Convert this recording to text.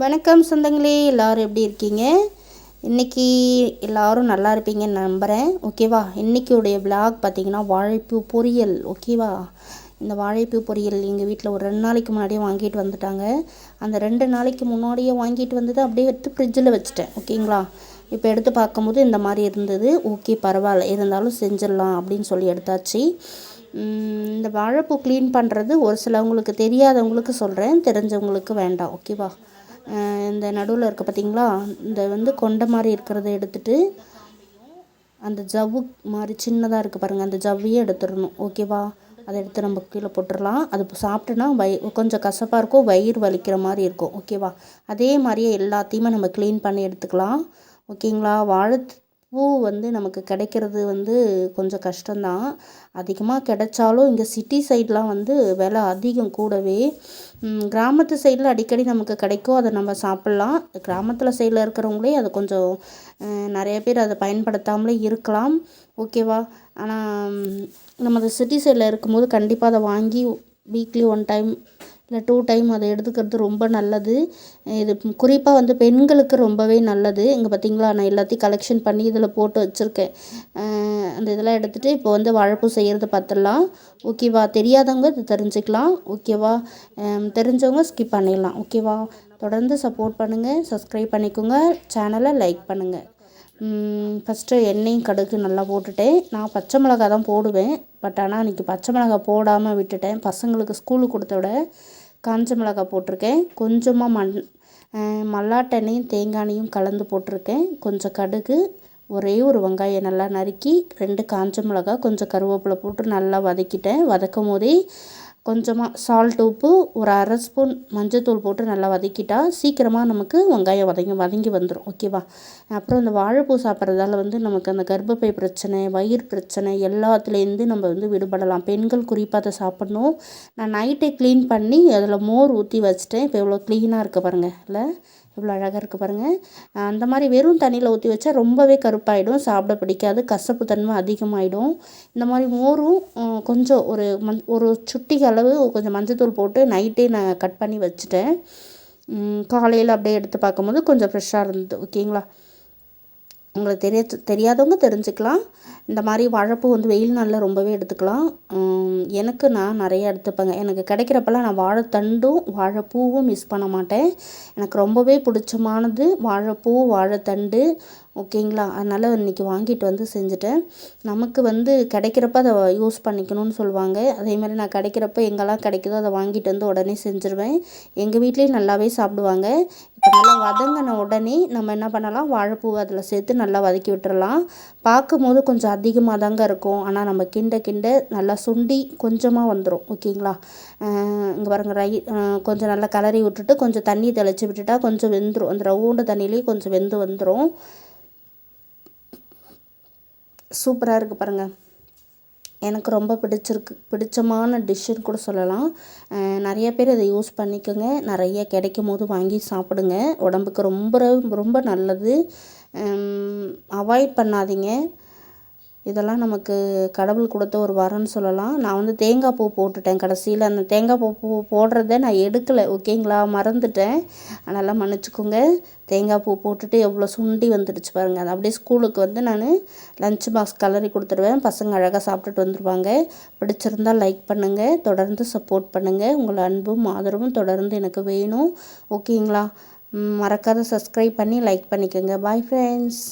வணக்கம் சொந்தங்களே எல்லோரும் எப்படி இருக்கீங்க? இன்றைக்கி எல்லோரும் நல்லா இருப்பீங்கன்னு நம்புகிறேன் ஓகேவா? இன்றைக்கியுடைய விளாக் பார்த்திங்கன்னா வாழைப்பூ பொரியல். ஓகேவா? இந்த வாழைப்பூ பொரியல் எங்கள் வீட்டில் ஒரு ரெண்டு நாளைக்கு முன்னாடியே வாங்கிட்டு வந்துட்டாங்க. அந்த ரெண்டு நாளைக்கு முன்னாடியே வாங்கிட்டு வந்தது அப்படியே எடுத்து ஃப்ரிட்ஜில் வச்சுட்டேன். ஓகேங்களா? இப்போ எடுத்து பார்க்கும்போது இந்த மாதிரி இருந்தது. ஓகே பரவாயில்ல. இருந்தாலும் செஞ்சிடலாம் அப்படின்னு சொல்லி எடுத்தாச்சு. இந்த வாழைப்பூ க்ளீன் பண்ணுறது ஒரு சிலவங்களுக்கு தெரியாதவங்களுக்கு சொல்கிறேன் தெரிஞ்சவங்களுக்கு வேண்டாம். ஓகேவா? இந்த நடுவில் இருக்க பார்த்திங்களா இந்த வந்து கொண்டை மாதிரி இருக்கிறத எடுத்துட்டு அந்த ஜவ்வு மாதிரி சின்னதாக இருக்குது பாருங்கள் அந்த ஜவ்வையும் எடுத்துடணும். ஓகேவா அதை எடுத்து நம்ம கீழே போட்டுடலாம். அது சாப்பிட்டோன்னா வய கொஞ்சம் கசப்பாக இருக்கும் வயிறு வலிக்கிற மாதிரி இருக்கும். ஓகேவா அதே மாதிரியே எல்லாத்தையுமே நம்ம க்ளீன் பண்ணி எடுத்துக்கலாம். ஓகேங்களா வாழை பூ வந்து நமக்கு கிடைக்கிறது வந்து கொஞ்சம் கஷ்டம்தான். அதிகமாக கிடைச்சாலும் இங்கே சிட்டி சைட்லாம் வந்து விலை அதிகம் கூடவே கிராமத்து சைடில் அடிக்கடி நமக்கு கிடைக்கும் அதை நம்ம சாப்பிட்லாம். கிராமத்தில் சைடில் இருக்கிறவங்களே அதை கொஞ்சம் நிறைய பேர் அதை பயன்படுத்தாமலே இருக்கலாம். ஓகேவா? ஆனால் நம்ம அந்த சிட்டி சைடில் இருக்கும்போது கண்டிப்பாக அதை வாங்கி வீக்லி ஒன் டைம் இல்லை டூ டைம் அதை எடுத்துக்கிறது ரொம்ப நல்லது. இது குறிப்பாக வந்து பெண்களுக்கு ரொம்பவே நல்லது. இங்கே பார்த்திங்களா நான் எல்லாத்தையும் கலெக்ஷன் பண்ணி இதில் போட்டு வச்சுருக்கேன். அந்த இதெல்லாம் எடுத்துகிட்டு இப்போ வந்து வாழைப்பூ செய்கிறது பார்த்துடலாம். ஓகேவா தெரியாதவங்க இது தெரிஞ்சுக்கலாம். ஓகேவா தெரிஞ்சவங்க ஸ்கிப் பண்ணிடலாம். ஓகேவா தொடர்ந்து சப்போர்ட் பண்ணுங்கள் சப்ஸ்கிரைப் பண்ணிக்கோங்க. சேனலை லைக் பண்ணுங்கள் ஃபஸ்ட்டு எண்ணெயும் கடுகு நல்லா போட்டுட்டேன். நான் பச்சை மிளகா தான் போடுவேன். பட் ஆனால் இன்றைக்கி பச்சை மிளகா போடாமல் விட்டுட்டேன். பசங்களுக்கு ஸ்கூலுக்கு கொடுத்த விட காஞ்ச மிளகா போட்டிருக்கேன். கொஞ்சமாக மண் மல்லாட்டெண்ணையும் தேங்காய் எண்ணெயும் கலந்து போட்டிருக்கேன். கொஞ்சம் கடுகு ஒரே ஒரு வெங்காயம் நல்லா நறுக்கி ரெண்டு காஞ்ச மிளகா கொஞ்சம் கருவேப்பிலை போட்டு நல்லா வதக்கிட்டேன். வதக்கும் போதே கொஞ்சமாக சால்ட் உப்பு ஒரு அரை ஸ்பூன் மஞ்சத்தூள் போட்டு நல்லா வதக்கிட்டால் சீக்கிரமாக நமக்கு வெங்காயம் வதங்கி வதங்கி வந்துடும் ஓகேவா அப்புறம் இந்த வாழைப்பூ சாப்பிட்றதால வந்து நமக்கு அந்த கர்ப்பப்பை பிரச்சனை வயிறு பிரச்சனை எல்லாத்துலேருந்து நம்ம வந்து விடுபடலாம். பெண்கள் குறிப்பாக அதை சாப்பிட்ணும். நான் நைட்டே க்ளீன் பண்ணி அதில் மோர் ஊற்றி வச்சுட்டேன். இப்போ எவ்வளோ க்ளீனாக இருக்க பாருங்கள் இல்லை? எவ்வளோ அழகாக இருக்குது பாருங்கள் அந்த மாதிரி வெறும் தண்ணியில் ஊற்றி வச்சா ரொம்பவே கருப்பாயிடும் சாப்பிட பிடிக்காது கசப்பு தன்மை அதிகமாகிடும் இந்த மாதிரி மோரும் கொஞ்சம் ஒரு மஞ் ஒரு சுட்டிக்கு அளவு கொஞ்சம் மஞ்சத்தூள் போட்டு நைட்டே நான் கட் பண்ணி வச்சுட்டேன். காலையில் அப்படியே எடுத்து பார்க்கும்போது கொஞ்சம் ஃப்ரெஷ்ஷாக இருந்தது ஓகேங்களா? உங்களுக்கு தெரிய தெரியாதவங்க தெரிஞ்சுக்கலாம். இந்த மாதிரி வாழைப்பூ வந்து வெயில் நாளில் ரொம்பவே எடுத்துக்கலாம். எனக்கு நான் நிறைய எடுத்துப்பேங்க. எனக்கு கிடைக்கிறப்பெல்லாம் நான் வாழைத்தண்டும் வாழைப்பூவும் மிஸ் பண்ண மாட்டேன். எனக்கு ரொம்பவே பிடிச்சமானது வாழைப்பூ வாழைத்தண்டு ஓகேங்களா அதனால் இன்றைக்கி வாங்கிட்டு வந்து செஞ்சுட்டேன். நமக்கு வந்து கிடைக்கிறப்ப அதை யூஸ் பண்ணிக்கணும்னு சொல்லுவாங்க. அதே மாதிரி நான் கிடைக்கிறப்ப எங்கெல்லாம் கிடைக்குதோ அதை வாங்கிட்டு வந்து உடனே செஞ்சுருவேன். எங்கள் வீட்லேயும் நல்லாவே சாப்பிடுவாங்க. இப்போ நல்லா வதங்கின உடனே நம்ம என்ன பண்ணலாம்? வாழைப்பூ அதில் சேர்த்து நல்லா வதக்கி விட்டுறலாம். பார்க்கும் போது கொஞ்சம் அதிகமாக தாங்க இருக்கும். ஆனால் நம்ம கிண்ட கிண்ட நல்லா சுண்டி கொஞ்சமாக வந்துடும் ஓகேங்களா? இங்கே பாருங்கள் ரை கொஞ்சம் நல்லா கலரி விட்டுட்டு கொஞ்சம் தண்ணி தெளித்து விட்டுட்டா கொஞ்சம் வெந்துடும் அந்த ரவுண்டு தண்ணியிலேயே கொஞ்சம் வெந்து வந்துடும் சூப்பராக இருக்குது பாருங்கள் எனக்கு ரொம்ப பிடிச்சிருக்கு பிடிச்சமான டிஷ்ஷுன்னு கூட சொல்லலாம். நிறைய பேர் இதை யூஸ் பண்ணிக்கோங்க. நிறைய கிடைக்கும் போது வாங்கி சாப்பிடுங்க. உடம்புக்கு ரொம்ப ரொம்ப நல்லது. அவாய்ட் பண்ணாதீங்க. இதெல்லாம் நமக்கு கடவுள் கொடுத்த ஒரு வரம்னு சொல்லலாம். நான் வந்து தேங்காய் பூ போட்டுட்டேன் கடைசியில். அந்த தேங்காய் பூ பூ போடுறத நான் எடுக்கலை. ஓகேங்களா? மறந்துட்டேன். அதனால் மன்னிச்சிக்கோங்க. தேங்காய் பூ போட்டுட்டு எவ்வளோ சுண்டி வந்துடுச்சு பாருங்கள் அது அப்படியே ஸ்கூலுக்கு வந்து நான் லஞ்ச் பாக்ஸ் கலரி கொடுத்துருவேன். பசங்க அழகாக சாப்பிட்டுட்டு வந்துடுவாங்க பிடிச்சிருந்தால் லைக் பண்ணுங்கள் தொடர்ந்து சப்போர்ட் பண்ணுங்கள் உங்கள் அன்பும் ஆதரவும் தொடர்ந்து எனக்கு வேணும். ஓகேங்களா? மறக்காத சப்ஸ்கிரைப் பண்ணி லைக் பண்ணிக்கோங்க. Bye friends